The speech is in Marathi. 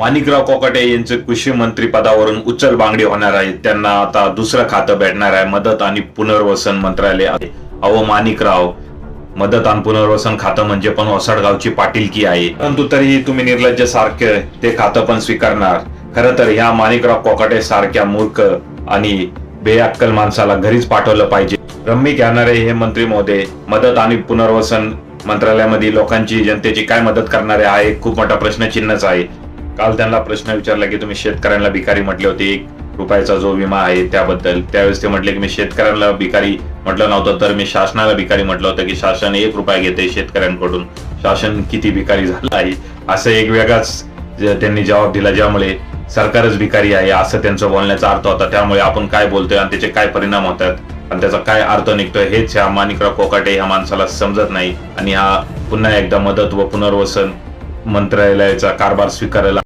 माणिकराव कोकाटे यांचे कृषी मंत्री पदावरून उचल बांगडी होणार आहे. त्यांना आता दुसरं खातं भेटणार आहे. मदत आणि पुनर्वसन मंत्रालय अहो माणिकराव मदत आणि पुनर्वसन खातं म्हणजे पण ओसाडगावची पाटीलकी आहे. परंतु तरीही तुम्ही निर्लज्ज सारखे ते खातं पण स्वीकारणार. खरं तर ह्या माणिकराव कोकाटे सारख्या मूर्ख आणि बेअक्कल माणसाला घरीच पाठवलं पाहिजे. रम्मी घेणारे हे मंत्री महोदय मदत आणि पुनर्वसन मंत्रालयामध्ये लोकांची जनतेची काय मदत करणारे हा एक खूप मोठा प्रश्नचिन्हच आहे. काल त्यांना प्रश्न विचारला की तुम्ही शेतकऱ्यांना भिकारी म्हटले होते एक रुपयाचा जो विमा आहे त्याबद्दल. त्यावेळेस ते म्हटले की मी शेतकऱ्यांना भिकारी म्हटलं नव्हतं तर मी शासनाला भिकारी म्हटलं होतं की शासन एक रुपया घेते शेतकऱ्यांकडून. शासन किती भिकारी झालं आहे? असं एक वेगळाच त्यांनी जबाब दिला ज्यामुळे सरकारच भिकारी आहे असं त्यांचं बोलण्याचा अर्थ होता. त्यामुळे आपण काय बोलतोय आणि त्याचे काय परिणाम होतात? आणि त्याचा काय अर्थ निघतोय? हेच ह्या माणिकराव कोकाटे ह्या माणसाला समजत नाही. आणि हा पुन्हा एकदा मदत व पुनर्वसन मंत्रालयाचा कारभार स्वीकारायला